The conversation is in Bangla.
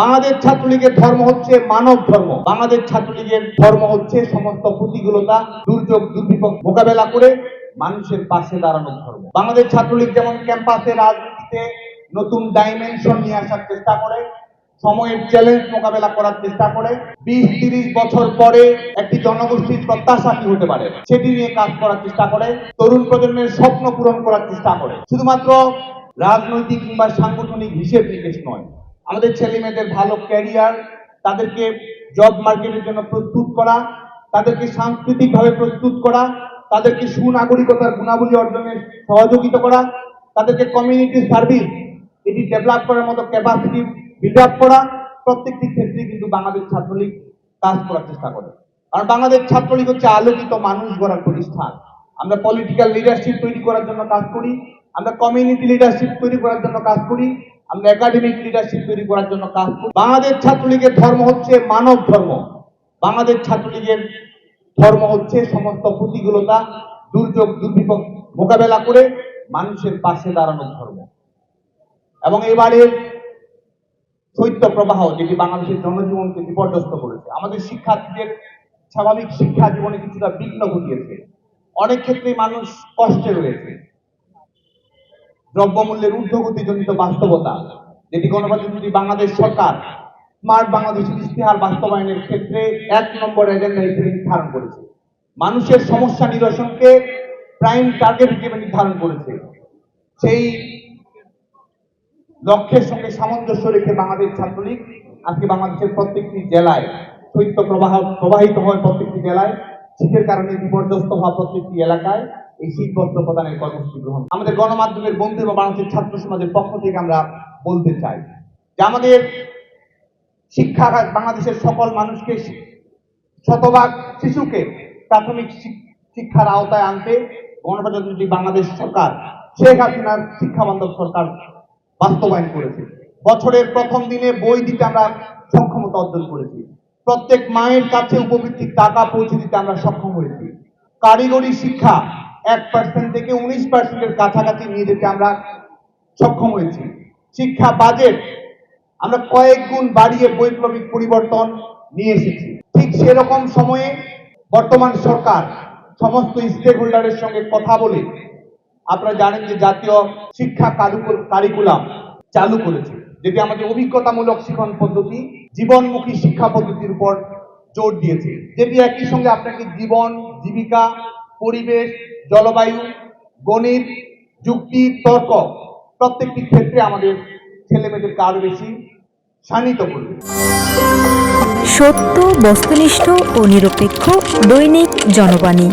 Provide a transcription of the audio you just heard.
বাংলাদেশ ছাত্রলীগের ধর্ম হচ্ছে মানব ধর্ম। বাংলাদেশ ছাত্রলীগের ধর্ম হচ্ছে সমস্ত প্রতিকূলতা, দুর্যোগ দুর্বিপদ মোকাবেলা করে মানুষের পাশে দাঁড়ানোর ধর্ম। বাংলাদেশ ছাত্রলীগ যেমন ক্যাম্পাসে রাজনীতিতে নতুন ডাইমেনশন নিয়ে আসার চেষ্টা করে, সময়ের চ্যালেঞ্জ মোকাবেলা করার চেষ্টা করে বিশ তিরিশ বছর পরে একটি জনগোষ্ঠীর প্রত্যাশা কি হতে পারে, সেটি নিয়ে কাজ করার চেষ্টা করে, তরুণ প্রজন্মের স্বপ্ন পূরণ করার চেষ্টা করে। শুধুমাত্র রাজনৈতিক কিংবা সাংগঠনিক হিসেব নিকেশ নয় আমাদের ছেলে মেয়েদের ভালো ক্যারিয়ার তাদেরকে জব মার্কেটের জন্য প্রস্তুত করা, তাদেরকে সাংস্কৃতিকভাবে প্রস্তুত করা, তাদেরকে সুনাগরিকতার গুণাবলী অর্জনে সহযোগিতা করা, তাদেরকে কমিউনিটি সার্ভিস এটি ডেভেলপ করার মতো ক্যাপাসিটি বিল্ড আপ করা, প্রত্যেকটি ক্ষেত্রে কিন্তু বাংলাদেশ ছাত্রলীগ কাজ করার চেষ্টা করে। কারণ বাংলাদেশ ছাত্রলীগ হচ্ছে আলোকিত মানুষ গড়ার প্রতিষ্ঠান। আমরা পলিটিক্যাল লিডারশিপ তৈরি করার জন্য কাজ করি, আমরা কমিউনিটি লিডারশিপ তৈরি করার জন্য কাজ করি আমরা একাডেমিক লিডারশিপ তৈরি করার জন্য কাজ করি। বাংলাদেশ ছাত্রলীগের ধর্ম হচ্ছে মানব ধর্ম। বাংলাদেশ ছাত্রলীগের ধর্ম হচ্ছে সমস্ত প্রতিকূলতা, দুর্যোগ দুর্বিপদ মোকাবেলা করে মানুষের পাশে দাঁড়ানোর ধর্ম। এবং এবারের শৈত্য প্রবাহ, যেটি বাংলাদেশের জনজীবনকে বিপর্যস্ত করেছে, আমাদের শিক্ষার্থীদের স্বাভাবিক শিক্ষা জীবনে কিছুটা বিঘ্ন ঘটিয়েছে। অনেক ক্ষেত্রেই মানুষ কষ্টে রয়েছে। দ্রব্যমূল্যের ঊর্ধ্বগতিজনিত বাস্তবতা, যেটি গণপ্রজাতন্ত্রী বাংলাদেশ সরকার স্মার্ট বাংলাদেশের ইশতেহার বাস্তবায়নের ক্ষেত্রে এক নম্বর এজেন্ডা হিসেবে নির্ধারণ করেছে। মানুষের সমস্যা নিরসনকে প্রাইম টার্গেট হিসেবে নির্ধারণ করেছে। সেই লক্ষ্যের সঙ্গে সামঞ্জস্য রেখে বাংলাদেশ ছাত্রলীগ আজকে বাংলাদেশের প্রত্যেকটি জেলায় শৈত্য প্রবাহ প্রবাহিত হয় প্রত্যেকটি জেলায় শীতের কারণে বিপর্যস্ত হওয়া প্রত্যেকটি এলাকায় এই শীত বস্ত্র প্রদানের কর্মসূচি গ্রহণ। আমাদের গণমাধ্যমের বন্ধু এবং বাংলাদেশের ছাত্র সমাজের পক্ষ থেকে আমরা বলতে চাই যে আমাদের শিক্ষা বাংলাদেশের সকল মানুষকে শতভাগ শিশুকে প্রাথমিক শিক্ষার আওতায় আনতে গণপ্রজাতন্ত্রী বাংলাদেশ সরকার শেখ হাসিনার শিক্ষা বান্ধব সরকার বাস্তবায়ন করেছে। বছরের প্রথম দিনে বই দিতে আমরা সক্ষমতা অর্জন করেছি। প্রত্যেক মায়ের কাছে উপবৃত্তির টাকা পৌঁছে দিতে আমরা সক্ষম হয়েছি। কারিগরি শিক্ষা এক পার্সেন্ট থেকে উনিশ পার্সেন্টের কাছাকাছি নিয়ে যেতে আমরা সক্ষম হয়েছি। শিক্ষা বাজেট আমরা কয়েক গুণ বাড়িয়ে বৈপ্লবিক পরিবর্তন নিয়ে এসেছি। ঠিক সেরকম সময়ে বর্তমান সরকার সমস্ত স্টেক হোল্ডারের সঙ্গে কথা বলে আপনারা জানেন যে জাতীয় শিক্ষা কারিকুলাম চালু করেছে, যেটি আমাদের অভিজ্ঞতামূলক শিক্ষণ পদ্ধতি, জীবনমুখী শিক্ষা পদ্ধতির উপর জোর দিয়েছে, যেটি একই সঙ্গে আপনাকে জীবন, জীবিকা, পরিবেশ জলবায়ু, গণিত, যুক্তি, তর্ক প্রত্যেকটি ক্ষেত্রে আমাদের ছেলেমেয়েদেরকে আরও বেশি শানিত করবে। সত্য, বস্তুনিষ্ঠ ও নিরপেক্ষ দৈনিক জনবাণী।